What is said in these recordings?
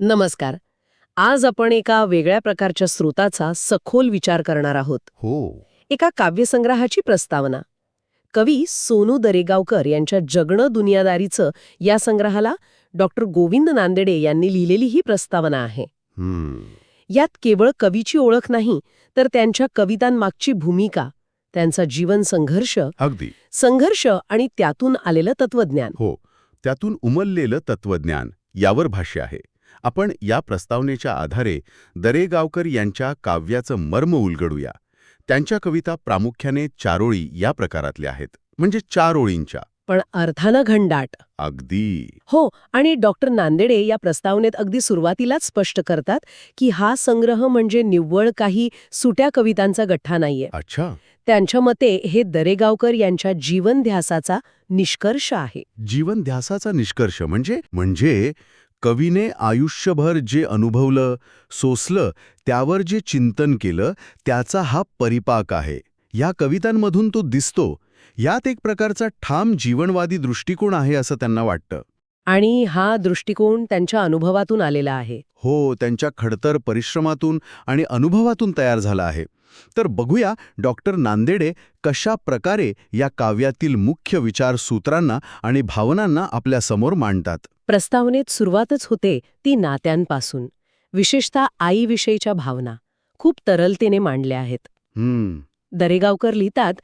नमस्कार. आज आपण एका वेगळ्या प्रकारच्या स्रोताचा सखोल विचार करणार आहोत. हो. एका काव्यसंग्रहाची प्रस्तावना. कवी सोनू दरेगावकर यांच्या जगणं दुनियादारीचं या संग्रहाला डॉक्टर गोविंद नांदेडे यांनी लिहिलेली ही प्रस्तावना आहे. यात केवळ कवीची ओळख नाही तर त्यांच्या कवितांमागची भूमिका त्यांचा जीवन संघर्ष अगदी. संघर्ष आणि त्यातून आलेलं तत्वज्ञान हो. त्यातून उमललेलं तत्वज्ञान यावर भाष्य आहे. आपण या प्रस्तावनेच्या आधारे दरेगावकर यांच्या काव्याचं मर्म उलगडूया. त्यांच्या कविता प्रामुख्याने चारोळी या प्रकारातल्या आहेत. म्हणजे चार ओळींच्या पण अर्थानं घंडाट. अगदी. हो आणि डॉक्टर नांदेडे या प्रस्तावनेत अगदी सुरुवातीलाच स्पष्ट करतात की हा संग्रह म्हणजे निव्वळ काही सुट्या कवितांचा गठ्ठा नाहीये. अच्छा. त्यांच्या मते हे दरेगावकर यांच्या जीवनध्यासाचा निष्कर्ष आहे. जीवन ध्यासाचा निष्कर्ष म्हणजे? म्हणजे कवीने आयुष्यभर जे अनुभवलं सोसलं त्यावर जे चिंतन केलं त्याचा हा परिपाक आहे. या कवितांमधून तो दिसतो. यात एक प्रकारचा ठाम जीवनवादी दृष्टिकोन आहे असं त्यांना वाटतं. आणि हा दृष्टिकोन त्यांच्या अनुभवातून आलेला आहे. हो त्यांच्या खडतर परिश्रमातून आणि अनुभवातून तयार झाला आहे. तर बघूया डॉक्टर नांदेडे कशा प्रकारे या काव्यातील मुख्य विचार सूत्रांना आणि भावनांना आपल्यासमोर मांडतात. प्रस्तावनेत सुरुवातच होते ती नात्यांपासून विशेषतः आईविषयीच्या भावना खूप तरलतेने मांडल्या आहेत. दरेगावकर लिहितात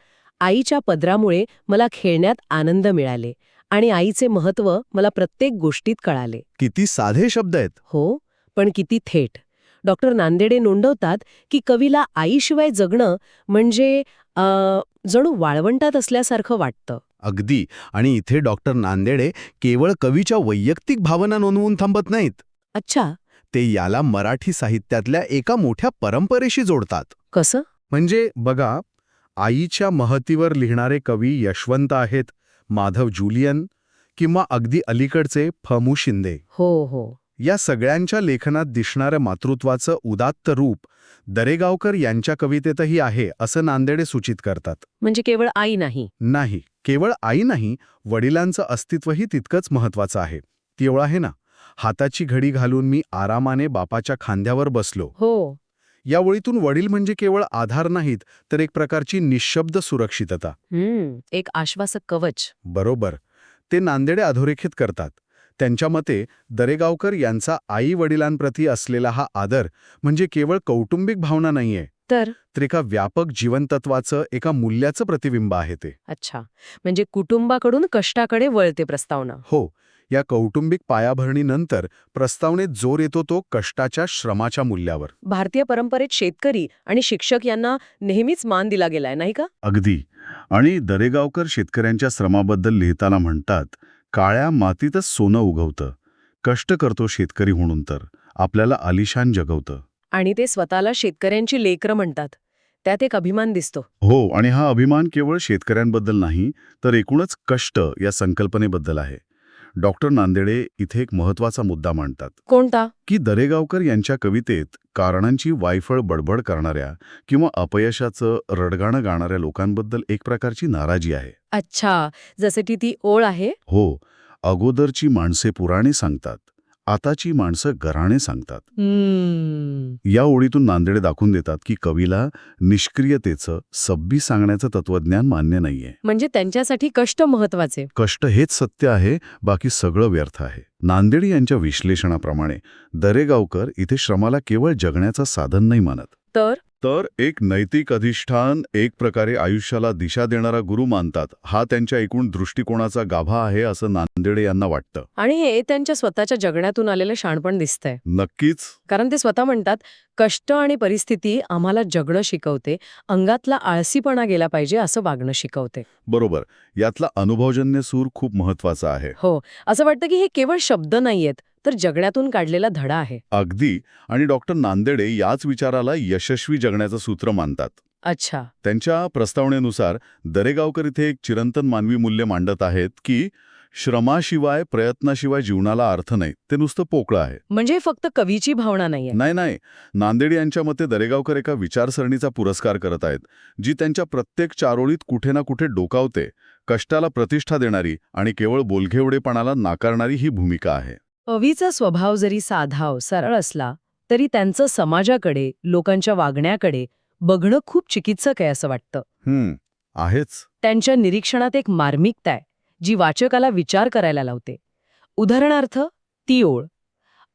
आईच्या पदरामुळे मला खेळण्यात आनंद मिळाले आणि आईचे महत्त्व मला प्रत्येक गोष्टीत कळाले. किती साधे शब्द आहेत. हो पण किती थेट. डॉक्टर नांदेडे नोंदवतात की कवीला आईशिवाय जगणं म्हणजे जणू वाळवंटात असल्यासारखं वाटतं. अगदी. आणि इथे डॉक्टर नांदेडे केवळ कवीच्या वैयक्तिक भावना नोंदवून थांबत नाहीत. अच्छा. ते याला मराठी साहित्यातल्या एका मोठ्या परंपरेशी जोडतात. कसं? म्हणजे बघा आईच्या महतीवर लिहिणारे कवी यशवंत आहेत माधव जुलियन किंवा अगदी अलीकडचे फमू शिंदे. हो हो. या सगळ्यांच्या लेखनात दिसणारं मातृत्वाचं उदात्त रूप दरेगावकर यांच्या कवितेतही आहे असं नांदेडे सूचित करतात. म्हणजे केवळ आई नाही. नाही केवळ आई नाही वडिलांचं अस्तित्वही तितकंच महत्वाचं आहे. ती ओळ आहे ना हाताची घडी घालून मी आरामाने बापाच्या खांद्यावर बसलो. हो. या ओळीतून वडील म्हणजे केवळ आधार नाहीत तर एक प्रकारची निशब्द सुरक्षितता. हम्म एक आश्वासक कवच. बरोबर. ते नांदेडे अधोरेखित करतात. त्यांच्या मते दरेगावकर यांचा आई वडिलांप्रती असलेला हा आदर म्हणजे केवळ कौटुंबिक भावना नाहीये तर? तर एका व्यापक जीवनतत्वाचं एका मूल्याचं प्रतिबिंब आहे ते. अच्छा. म्हणजे कुटुंबाकडून कष्टाकडे वळते प्रस्तावना. हो. या कौटुंबिक पायाभरणीनंतर प्रस्तावनेत जोर येतो तो कष्टाच्या श्रमाच्या मूल्यावर. भारतीय परंपरेत शेतकरी आणि शिक्षक यांना नेहमीच मान दिला गेलाय नाही का? अगदी. आणि दरेगावकर शेतकऱ्यांच्या श्रमाबद्दल लिहिताना म्हणतात काळ्या मातीतच सोनं उगवतं. कष्ट करतो शेतकरी म्हणून तर. आपल्याला आलिशान जगवतं. आणि ते स्वतःला शेतकऱ्यांची लेकरं म्हणतात. त्यात एक अभिमान दिसतो. हो आणि हा अभिमान केवळ शेतकऱ्यांबद्दल नाही तर एकूणच कष्ट या संकल्पनेबद्दल आहे. डॉक्टर नांदेडे इथे एक महत्त्वाचा मुद्दा मांडतात. कोणता? की दरेगावकर यांच्या कवितेत कारणांची वायफळ बडबड करणाऱ्या किंवा अपयशाचं रडगाणं गाणाऱ्या लोकांबद्दल एक प्रकारची नाराजी आहे. अच्छा जसे की ती ओळ आहे? हो अगोदरची माणसे पुराणे सांगतात. आताची माणसं गराणे सांगतात. हम्म. या ओळीतून नांदेडे दाखवून देतात की कवीला निष्क्रियतेचं सब्बी सांगण्याचं तत्वज्ञान मान्य नाहीये. म्हणजे त्यांच्यासाठी कष्ट महत्त्वाचे कष्ट हेच सत्य आहे बाकी सगळं व्यर्थ आहे. नांदेड यांच्या विश्लेषणाप्रमाणे दरेगावकर इथे श्रमाला केवळ जगण्याचं साधन नाही मानत. तर? तर एक नैतिक अधिष्ठान एक प्रकारे आयुष्याला दिशा देणारा गुरु मानतात. हा त्यांच्या एकूण दृष्टिकोनाचा गाभा आहे असं नांदेडे यांना वाटतं. आणि हे त्यांच्या स्वतःच्या जगण्यातून आलेलं शाणपण दिसतंय. नक्कीच. कारण ते स्वतः म्हणतात कष्ट आणि परिस्थिती आम्हाला जगणं शिकवते. अंगातला आळसीपणा गेला पाहिजे असं वागणं शिकवते. बरोबर. यातला अनुभवजन्य सूर खूप महत्त्वाचा आहे. हो. असं वाटतं की हे केवळ शब्द नाहीयेत. तर जगण्यातून काढलेला धडा आहे. अगदी. आणि डॉक्टर नांदेडे याच विचाराला यशस्वी जगण्याचं सूत्र मानतात. अच्छा. त्यांच्या प्रस्तावनेनुसार दरेगावकर इथे एक चिरंतन मानवी मूल्य मांडत आहेत की श्रमाशिवाय प्रयत्नाशिवाय जीवनाला अर्थ नाही. ते नुसतं पोकळं आहे. म्हणजे फक्त कवीची भावना नाहीये. नाही नाही. नांदेड यांच्या मते दरेगावकर एका विचारसरणीचा पुरस्कार करत आहेत जी त्यांच्या प्रत्येक चारोळीत कुठे ना कुठे डोकावते कष्टाला प्रतिष्ठा देणारी आणि केवळ बोलघेवडेपणाला नाकारणारी ही भूमिका आहे. कवीचा स्वभाव जरी साधाव सरळ असला तरी त्यांचं समाजाकडे लोकांच्या वागण्याकडे बघणं खूप चिकित्सक आहे असं वाटतं. हम्म आहेच. त्यांच्या निरीक्षणात एक मार्मिकता आहे जी वाचकाला विचार करायला लावते. उदाहरणार्थ ती ओळ.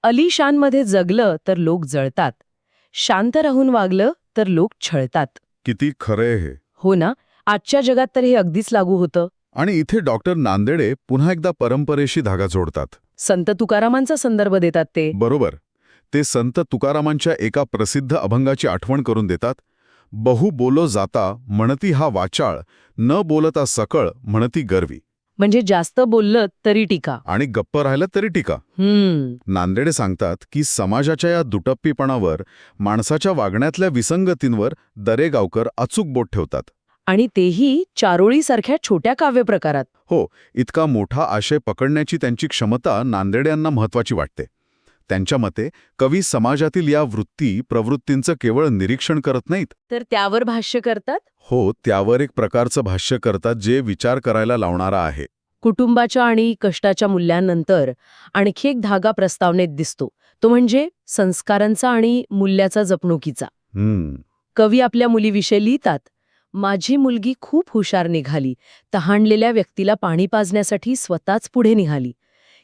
अलिशानमध्ये जगलं तर लोक जळतात. शांत राहून वागलं तर लोक छळतात. किती खरंय हे. हो ना? आजच्या जगात तर हे अगदीच लागू होतं. आणि इथे डॉक्टर नांदेडे पुन्हा एकदा परंपरेशी धागा जोडतात. संत तुकारामांचा संदर्भ देतात ते. बरोबर. ते संत तुकारामांच्या एका प्रसिद्ध अभंगाची आठवण करून देतात. बहु बोलो जाता म्हणती हा वाचाळ न बोलता सकळ म्हणती गर्वी. म्हणजे जास्त बोललं तरी टीका. आणि गप्प राहिलं तरी टीका. नांदेडे सांगतात की समाजाच्या या दुटप्पीपणावर माणसाच्या वागण्यातल्या विसंगतींवर दरेगावकर अचूक बोट ठेवतात. आणि तेही चारोळीसारख्या छोट्या काव्यप्रकारात. हो इतका मोठा आशय पकडण्याची त्यांची क्षमता नांदेडे यांना महत्वाची वाटते. त्यांच्या मते कवी समाजातील या वृत्ती प्रवृत्तींचं केवळ निरीक्षण करत नाहीत. तर त्यावर भाष्य करतात? हो त्यावर एक प्रकारचं भाष्य करतात जे विचार करायला लावणारा आहे. कुटुंबाच्या आणि कष्टाच्या मूल्यांनंतर आणखी एक धागा प्रस्तावनेत दिसतो. तो म्हणजे संस्कारांचा आणि मूल्याचा जपणुकीचा. कवी आपल्या मुलीविषयी लिहितात माझी मुलगी खूप हुशार निघाली. तहानलेल्या व्यक्तीला पाणी पाजण्यासाठी स्वतःच पुढे निघाली.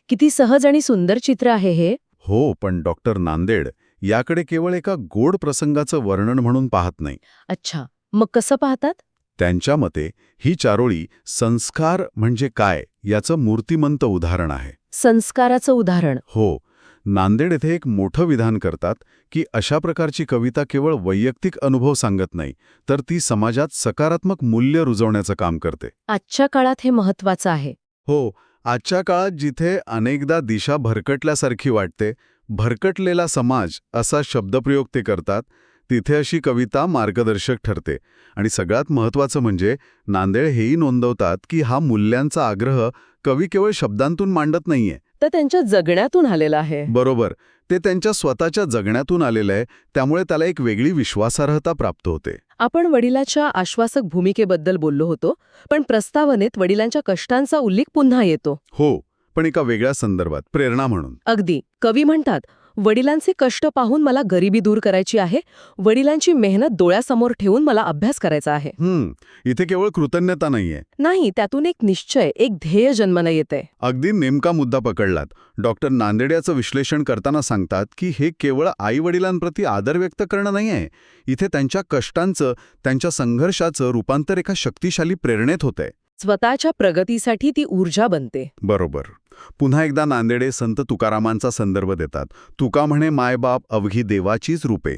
किती सहज आणि सुंदर चित्र आहे हे. हो पण डॉक्टर नांदेड याकडे केवळ एका गोड प्रसंगाचं वर्णन म्हणून पाहत नाही. अच्छा मग कसं पाहतात? त्यांच्या मते ही चारोळी संस्कार म्हणजे काय याचं मूर्तिमंत उदाहरण आहे. संस्काराचं उदाहरण. हो नांदेड येथे एक मोठं विधान करतात की अशा प्रकारची कविता केवळ वैयक्तिक अनुभव सांगत नाही तर ती समाजात सकारात्मक मूल्य रुजवण्याचं काम करते. आजच्या काळात हे महत्वाचं आहे. हो आजच्या काळात जिथे अनेकदा दिशा भरकटल्यासारखी वाटते भरकटलेला समाज असा शब्दप्रयोग ते करतात तिथे अशी कविता मार्गदर्शक ठरते. आणि सगळ्यात महत्त्वाचं म्हणजे नांदेड हेही नोंदवतात की हा मूल्यांचा आग्रह कवी केवळ शब्दांतून मांडत नाहीये तर त्यांच्या जगण्यातून आलेलं आहे. बरोबर. ते त्यांच्या स्वतःच्या जगण्यातून आलेलं आहे. त्यामुळे त्याला एक वेगळी विश्वासार्हता प्राप्त होते. आपण वडिलाच्या आश्वासक भूमिकेबद्दल बोललो होतो पण प्रस्तावनेत वडिलांच्या कष्टांचा उल्लेख पुन्हा येतो. हो पण एका वेगळ्या संदर्भात प्रेरणा म्हणून. अगदी. कवी म्हणतात वडिलांचे कष्ट पाहून मला गरिबी दूर करायची आहे. वडिलांची मेहनत डोळ्यासमोर ठेवून मला अभ्यास करायचा आहे. इथे केवळ कृतज्ञता नाहीये. नाही त्यातून एक निश्चय एक ध्येय जन्माला येते. अगदी नेमका मुद्दा पकडलात. डॉक्टर नांदेड याचं विश्लेषण करताना सांगतात की हे केवळ आईवडिलांप्रती आदर व्यक्त करणं नाही आहे इथे त्यांच्या कष्टांचं त्यांच्या संघर्षाचं रूपांतर एका शक्तिशाली प्रेरणेत होतंय. स्वतःच्या प्रगतीसाठी ती ऊर्जा बनते. बरोबर. पुन्हा एकदा नांदेडे संत तुकारामांचा संदर्भ देतात. तुका म्हणे मायबाप अवघी देवाचीच रूपे.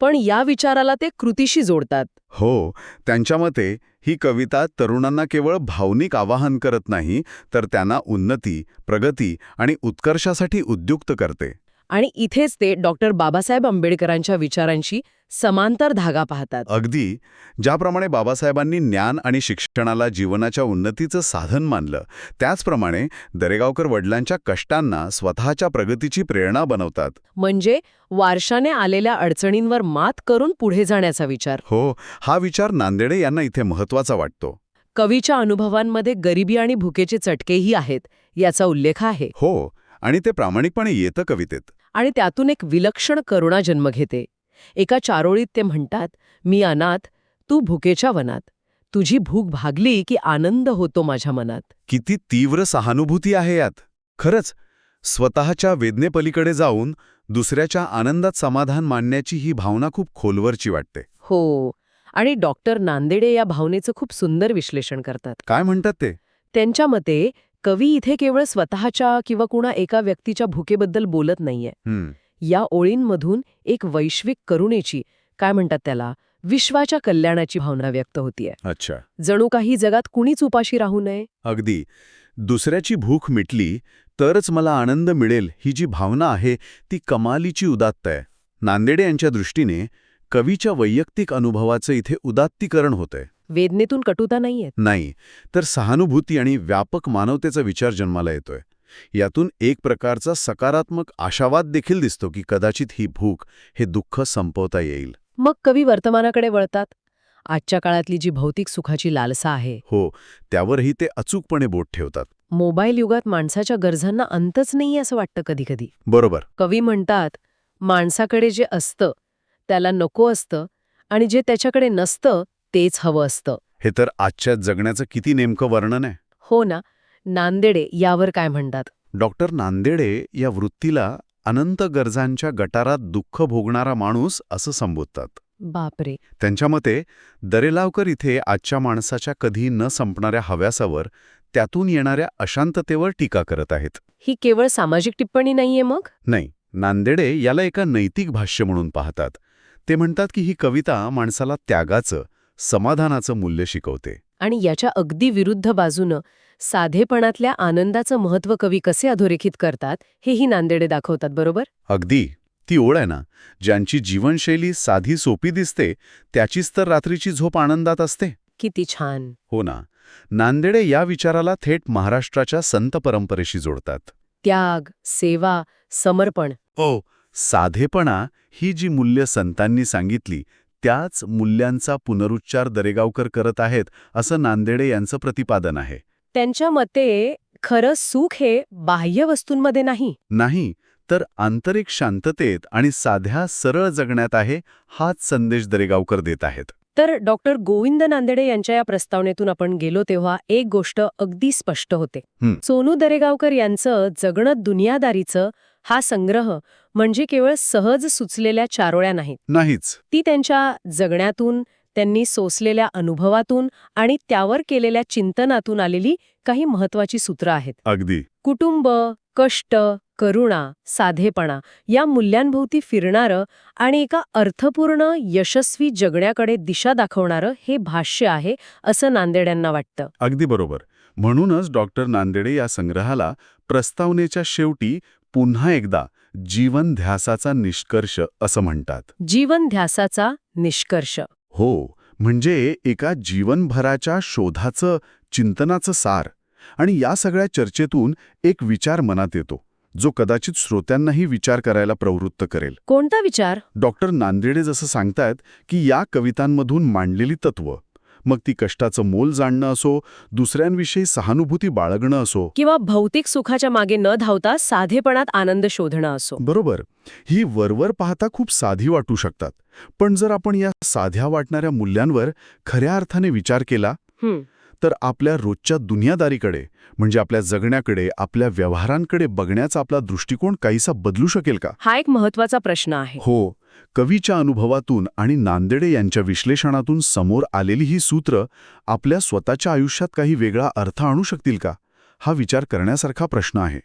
पण या विचाराला ते कृतीशी जोडतात. हो त्यांच्या मते ही कविता तरुणांना केवळ भावनिक आवाहन करत नाही तर त्यांना उन्नती प्रगती आणि उत्कर्षासाठी उद्युक्त करते. आणि इथेच ते डॉक्टर बाबासाहेब आंबेडकरांच्या विचारांशी समांतर धागा पाहतात. अगदी. ज्याप्रमाणे बाबासाहेबांनी ज्ञान आणि शिक्षणाला जीवनाच्या उन्नतीचं साधन मानलं त्याचप्रमाणे दरेगावकर वडिलांच्या कष्टांना स्वतःच्या प्रगतीची प्रेरणा बनवतात. म्हणजे वारशाने आलेल्या अडचणींवर मात करून पुढे जाण्याचा विचार. हो हा विचार नांदेडे यांना इथे महत्त्वाचा वाटतो. कवीच्या अनुभवांमध्ये गरिबी आणि भुकेचे चटकेही आहेत याचा उल्लेख आहे. हो आणि ते प्रामाणिकपणे येतं कवितेत. आणि त्यातून एक विलक्षण करुणा जन्म घेते. एका चारोळीत ते म्हणतात मी अनाथ तू भुकेच्या वनात. तुझी भूक भागली की आनंद होतो माझ्या मनात. किती तीव्र सहानुभूती आहे यात. खरंच स्वतःच्या वेदनेपलीकडे जाऊन दुसऱ्याच्या आनंदात समाधान मानण्याची ही भावना खूप खोलवरची वाटते. हो आणि डॉक्टर नांदेडे या भावनेचं खूप सुंदर विश्लेषण करतात. काय म्हणतात ते? त्यांच्या मते कवी इथे केवळ स्वतःच्या किंवा कुणा एका व्यक्तीच्या भुकेबद्दल बोलत नाहीये. या ओळींमधून एक वैश्विक करुणेची काय म्हणतात त्याला विश्वाच्या कल्याणाची भावना व्यक्त होतीये. अच्छा. जणू काही जगात कुणीच उपाशी राहू नये? अगदी. दुसऱ्याची भूक मिटली तरच मला आनंद मिळेल ही जी भावना आहे ती कमालीची उदात्त आहे. नांदेडे यांच्या दृष्टीने कवीच्या वैयक्तिक अनुभवाचं इथे उदात्तीकरण होतंय. वेदनेतून कटुता नाहीये नाही तर सहानुभूती आणि व्यापक मानवतेचा विचार जन्माला येतोय. यातून एक प्रकारचा सकारात्मक आशावाद देखील दिसतो की कदाचित ही भूक हे दुःख संपवता येईल. मग कवी वर्तमानाकडे वळतात. आजच्या काळातली जी भौतिक सुखाची लालसा आहे. हो त्यावरही ते अचूकपणे बोट ठेवतात. मोबाईल युगात माणसाच्या गरजांना अंतच नाही असं वाटतं कधी कधी बरोबर. कवी म्हणतात माणसाकडे जे असतं त्याला नको असतं आणि जे त्याच्याकडे नसतं तेच हवं असतं. हे तर आजच्या जगण्याचं किती नेमकं वर्णन आहे. हो ना. नांदेडे यावर काय म्हणतात? डॉक्टर नांदेडे या वृत्तीला अनंत गरजांच्या गटारात दुःख भोगणारा माणूस असं संबोधतात. बापरे. त्यांच्या मते दरेलावकर इथे आजच्या माणसाच्या कधी न संपणाऱ्या हव्यासावर त्यातून येणाऱ्या अशांततेवर टीका करत आहेत. ही केवळ सामाजिक टिप्पणी नाहीये मग? नाही नांदेडे याला एका नैतिक भाष्य म्हणून पाहतात. ते म्हणतात की ही कविता माणसाला त्यागाचं समाधानाचं मूल्य शिकवते. आणि याच्या अगदी विरुद्ध बाजूनं साधेपणातल्या आनंदाचं महत्त्व कवी कसे अधोरेखित करतात हेही नांदेडे दाखवतात बरोबर? अगदी. ती ओळ आहे ना ज्यांची जीवनशैली साधी सोपी दिसते त्याचीच तर रात्रीची झोप आनंदात असते. किती छान. हो ना. नांदेडे या विचाराला थेट महाराष्ट्राच्या संत परंपरेशी जोडतात. त्याग सेवा समर्पण. हो साधेपणा ही जी मूल्य संतांनी सांगितली त्याच मूल्यांचा पुनरुच्चार दरेगावकर करत आहेत असं नांदेडे यांचं प्रतिपादन आहे. त्यांच्या मते खरं सुख हे बाह्य वस्तूंमध्ये नाही. नाही तर आंतरिक शांततेत आणि साध्या सरळ जगण्यात आहे हाच संदेश दरेगावकर देत आहेत. तर डॉक्टर गोविंद नांदेडे यांच्या या प्रस्तावनेतून आपण गेलो तेव्हा एक गोष्ट अगदी स्पष्ट होते. सोनू दरेगावकर यांचं जगणं दुनियादारीचं हा संग्रह म्हणजे केवळ सहज सुचलेल्या चारोळ्या नाहीत. नाहीच. ती त्यांच्या जगण्यातून त्यांनी सोसलेल्या अनुभवातून आणि त्यावर केलेल्या चिंतनातून आलेली काही महत्वाची सूत्रं आहेत. अगदी. कुटुंब कष्ट करुणा साधेपणा या मूल्यांभोवती फिरणारं आणि एका अर्थपूर्ण यशस्वी जगण्याकडे दिशा दाखवणारं हे भाष्य आहे असं नांदेड्यांना वाटतं. अगदी बरोबर. म्हणूनच डॉक्टर नांदेडे या संग्रहाला प्रस्तावनेच्या शेवटी पुन्हा एकदा जीवन ध्यासाचा निष्कर्ष असं म्हणतात. जीवन ध्यासाचा निष्कर्ष. हो म्हणजे एका जीवनभराच्या शोधाचं चिंतनाचं सार आणि या सगळ्या चर्चेतून एक विचार मनात येतो जो कदाचित श्रोत्यांनाही विचार करायला प्रवृत्त करेल. कोणता विचार? डॉक्टर नांदेडे जसं सांगतायत की या कवितांमधून मांडलेली तत्व मग ती कष्टाचं मोल जाणणं असो दुसऱ्यांविषयी सहानुभूती बाळगणं असो. किंवा भौतिक सुखाच्या मागे न धावता साधेपणात आनंद शोधणं असो. बरोबर. ही वरवर पाहता खूप साधी वाटू शकतात. पण जर आपण या साध्या वाटणाऱ्या मूल्यांवर खऱ्या अर्थाने विचार केला तर आपल्या रोजच्या दुनियादारीकडे म्हणजे आपल्या जगण्याकडे आपल्या व्यवहारांकडे बघण्याचा आपला दृष्टिकोन काहीसा बदलू शकेल का? हा एक महत्त्वाचा प्रश्न आहे. हो. कवीच्या अनुभवातून आणि नांदेडे यांच्या विश्लेषणातून समोर आलेली ही सूत्र आपल्या स्वतःच्या आयुष्यात काही वेगळा अर्थ आणू शकतील का? हा विचार करण्यासारखा प्रश्न आहे.